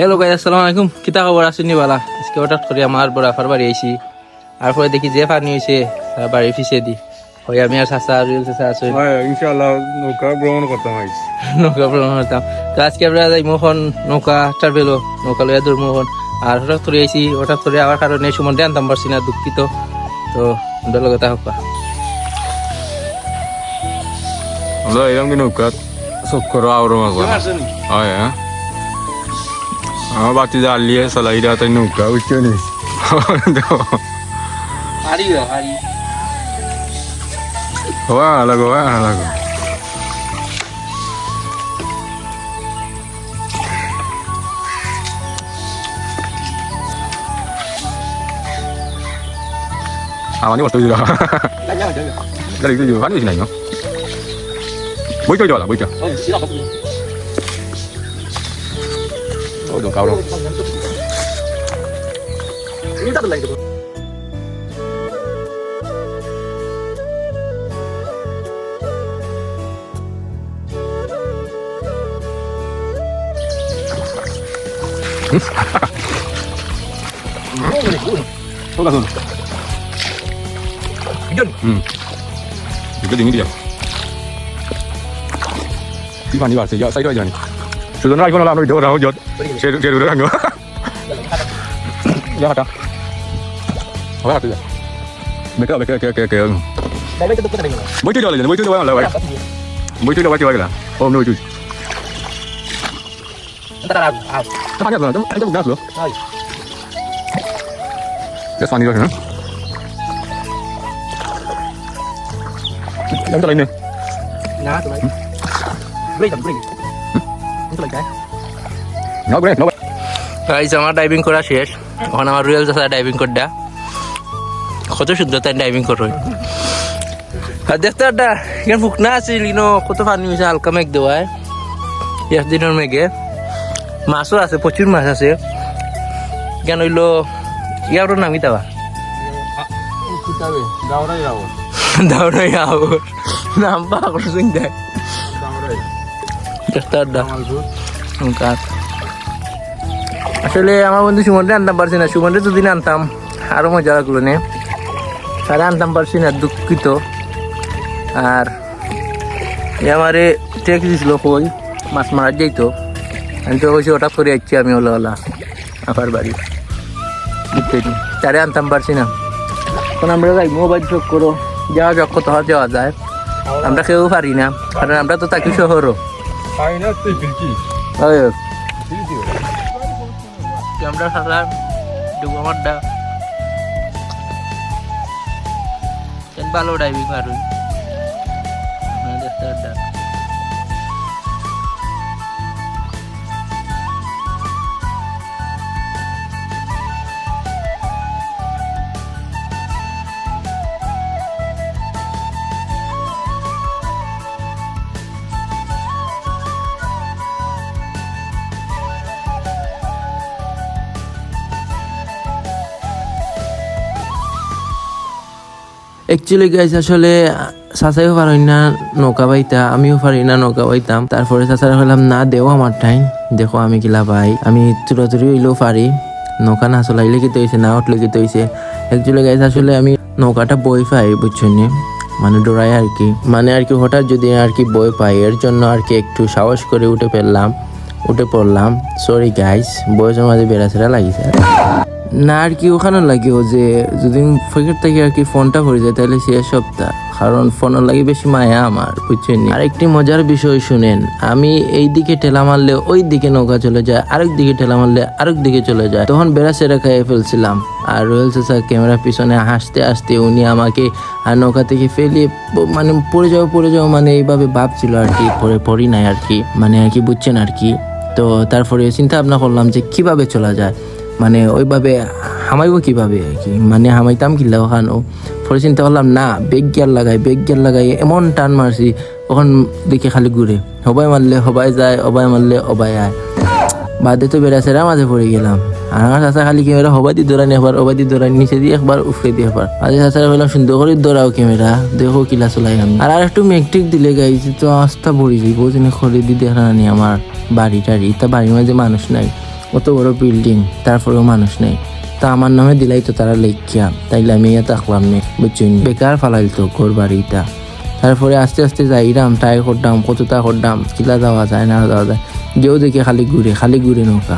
Hello guy আসসালামু আলাইকুম কিতা খবর আছেন নি বালা আজকে হঠাৎ করে আমার বড় আফার বাড়ি আইছি আর পরে দেখি যে পানি হয়েছে বাড়ি ফিসে দি ওই আমি আর চাচা আর রিয়েল চাচা আছে ইনশাআল্লাহ নৌকা ভ্রমণ করতাম আইছি নৌকা ভ্রমণ হতাম তো আজকে আমরা যাই মোহন নৌকা ট্রাভেলো নৌকা লইয়া দূর মোহন আর হঠাৎ করে আইছি হঠাৎ করে আবার কারণে সুমন আনতাম পারছি না দুঃখিত তো আমরা লগতে হোক আমরা এরকম নৌকা চক্কর আওর মাছ হয় হ্যাঁ હા બાકી આલીએ સલાઈ રહ્યા તને ઉઠાવ ઉઠ્યો નહીં હારી હારી વાહ અલગ વાહ અલગ આવવાની વસ્તુ જો લાગી તો જો વાળી નહીં બોઈ તો જો બોઈ તો আমার বাতি জ্বালিয়ে চালাই দেওয়া তাই নৌকা উঠছে নি হারি হারি হওয়া লাগো হওয়া লাগো আমানি বসতে দিল গাড়ি তুই ভালো নাই no বই তো যাওয়া বই তো ও Sudan Rai con làm rồi đâu đâu giật. Xe xe được nữa. Dạ hả? Hóa tự. Mấy cái cái cái cái cái. Mấy thứ đó là mấy thứ đó là vậy. Mấy thứ đó vậy là. Ôm nuôi chui. Ta làm. À. Ta nhận rồi, ta nhận được rồi. Rồi. Cái xoan đi rồi hả? Đánh tao lên đi. Ná tụi bay. Lấy tầm lấy. No, no. Guys আমার diving করা শেষ। এখন আমার রুয়েল চাষা diving করডা কত সুন্দর তাই diving করো আর দেখতে আড্ডা এখানে ফুকনা আছিল ইনো কত পানি হয়েছে হালকা মেঘ দেওয়ায়। একদিনের মেঘে। মাছও আছে প্রচুর মাছ আছে। কেন হইল ইয়ারও নামি দেওয়া daurai rawo. দাওড়াই আবার নাম পাগল সিং দেয়। দেখতে আড্ডা কাজ আসলে আমার বন্ধু সুমনটা আনতাম পারছি না। সুমনটা দুদিন আনতাম। আরও মজা লাগল নে। তারা আনতাম পারছি না দুঃখিত। আর আমারে টেক্স দিছিল কই মাছ মারার যাইতো আমি তো কইছি হঠাৎ করে যাচ্ছি আমি ওলা ওলা আপার বাড়ি। বুঝতেছি তারে আনতাম পারছি না। এখন আমরা যাই মোবাইল চোখ করো। যাওয়া যাক কত যাওয়া যায়। আমরা কেউ পারি না। কারণ আমরা তো থাকি শহরও। Aina tu pilki. ওই Pilki. আমরা ডুবামাড্ডা কেন ভালো ডাইভিং মারুন দেখতে অ্যাকচুয়ালি গাইজ আসলে, চাচাইও পারি না নৌকা বাইতা আমিও পারি না নৌকা বাইতাম তারপরে চাচারা হলাম না, দেও আমার টাইম দেখো আমি কিলা ভাই আমি চুরাচুরি হইলেও পারি। নৌকা না চলাইলে কি হয়েছে না উঠলে কি হয়েছে অ্যাকচুয়ালি গাইজ আসলে আমি নৌকাটা বই পাই, বুঝছ নি? মানে ডোরাই আর কি। মানে আর কি হঠাৎ যদি আর কি বই পাই, এর জন্য আর কি একটু সাহস করে উঠে ফেললাম, উঠে পড়লাম। সরি গাইস বয়সের মাঝে বেড়াচেরা লাগিছে। না, আর কি ওখানে লাগেও যে, যদি ফেকের থেকে আর কি ফোনটা করে যায়, তাহলে সে সপ্তাহ কারণ ফোনের লাগে বেশি মায়া আমার, বুঝছেন আর একটি মজার বিষয় শুনেন, আমি এই দিকে ঠেলা মারলে ওই দিকে নৌকা চলে যায় আরেক দিকে ঠেলা মারলে আরেক দিকে চলে যায়। তখন বেড়া সেরা খাইয়ে ফেলছিলাম, আর রয়েল স্যার ক্যামেরার পিছনে হাসতে হাসতে উনি আমাকে, আর নৌকা থেকে ফেলিয়ে মানে পড়ে যাও পড়ে যাও মানে এইভাবে ভাবছিল আর কি পরে পড়ি নাই আর কি মানে আর কি বুঝছেন আর কি। তো তারপরে চিন্তা ভাবনা করলাম যে কীভাবে চলা যায়। মানে ওইভাবে হামাইব কীভাবে? আর কি মানে হামাইতাম কিল্লা ওখানো পরে চিন্তা করলাম, না, বেগ গিয়ার লাগাই, বেগ গিয়ার লাগাই, এমন টান মারছি, ওখান দেখে খালি ঘুরে। হবাই মারলে হবাই যায় অবাই মারলে অবাই আয়। বাদে তো বেড়াছেরা মাঝে পড়ে গেলাম। আর আমার চাচা খালি ক্যামেরা হবাই দিয়ে দৌড়ানি একবার দিয়ে দৌড়ানি নিচে দিয়ে একবার উফরে দিয়ে একবার আজ চাচারা বললাম সুন্দর করে দৌড়াও ক্যামেরা, দেখো কিলা চলাই আমি। আর আর একটু মেকটিক দিলে গাইছি তো আস্থা পড়ে যাই বোঝেনি খড়ি দিয়ে দেখা আমার বাড়ি টাড়ি তা বাড়ির মাঝে মানুষ নাই। অত বড় বিল্ডিং তারপরেও মানুষ নেই। তা আমার নামে দিলাই তো তারা লেখিয়া, তাইলে আমি ইয়া থাকলাম নে বুঝছেন বেকার ফালাইল তো ঘর বাড়িটা। তারপরে আস্তে আস্তে যাইরাম ট্রাই করতাম কতটা করতাম কিলা যাওয়া যায়, না যাওয়া যায় যেও দেখি খালি ঘুরে খালি ঘুরে নৌকা।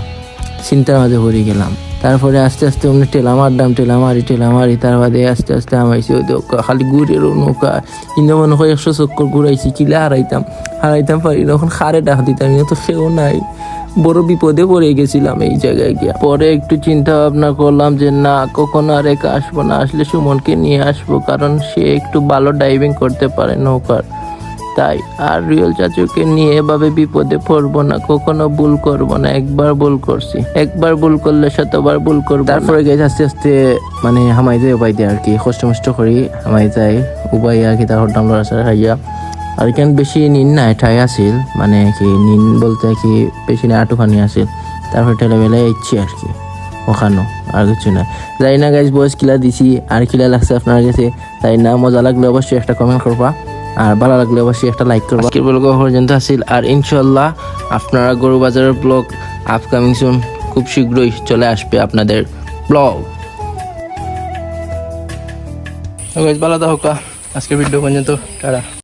চিন্তার মাঝে পড়ে গেলাম। তারপরে আস্তে আস্তে অমনি টেলা মারলাম টেলা মারি টেলা মারি, তার বাদে আস্তে আস্তে আমাইছি ওই খালি ঘুরে নৌকা। কিন্তু মনে হয় একশো চক্কর ঘুরাইছি, কিলা হারাইতাম হারাইতাম পারি তখন খারে ডাক দিতাম তো সেও নাই। বড় বিপদে পড়ে গেছিলাম এই জায়গায় গিয়া। পরে একটু চিন্তা ভাবনা করলাম যে, না, কখনো আর একা আসব না। আসলে সুমনকে নিয়ে আসব, কারণ সে একটু ভালো ডাইভিং করতে পারে নৌকার। তাই আর রিয়েল চাচুকে নিয়ে এভাবে বিপদে পড়ব না। কখনো ভুল করব না। একবার ভুল করছি। একবার ভুল করলে শতবার ভুল করব তারপরে গেছে আস্তে আস্তে মানে হামাই যায় উপায় দিয়ে আর কি। কষ্ট মষ্ট করি, হামাই যায়। উপায় আর কি, তারপর ডামলার আসার খাইয়া আর কেন বেশি নিন না এটাই আসিল মানে কি নিন বলতে কি বেশি না আটুখানি আসিল তারপর ঠেলাবেলায় ইচ্ছে আর কি, ওখানো, আর কিছু না যাই না গাইজ বয়স কিলা দিছি, আর কিলা লাগছে আপনার কাছে, তাই না, মজা লাগলে অবশ্যই একটা কমেন্ট করবা, আর ভালো লাগলে অবশ্যই একটা লাইক করবা। আজকের ব্লগ পর্যন্ত আসিল আর ইনশাল্লাহ আপনারা গরু বাজারের ব্লগ আপকামিং সুন খুব শীঘ্রই চলে আসবে আপনাদের ব্লগ ভালো থাকা, আজকের ভিডিও পর্যন্ত, টাটা।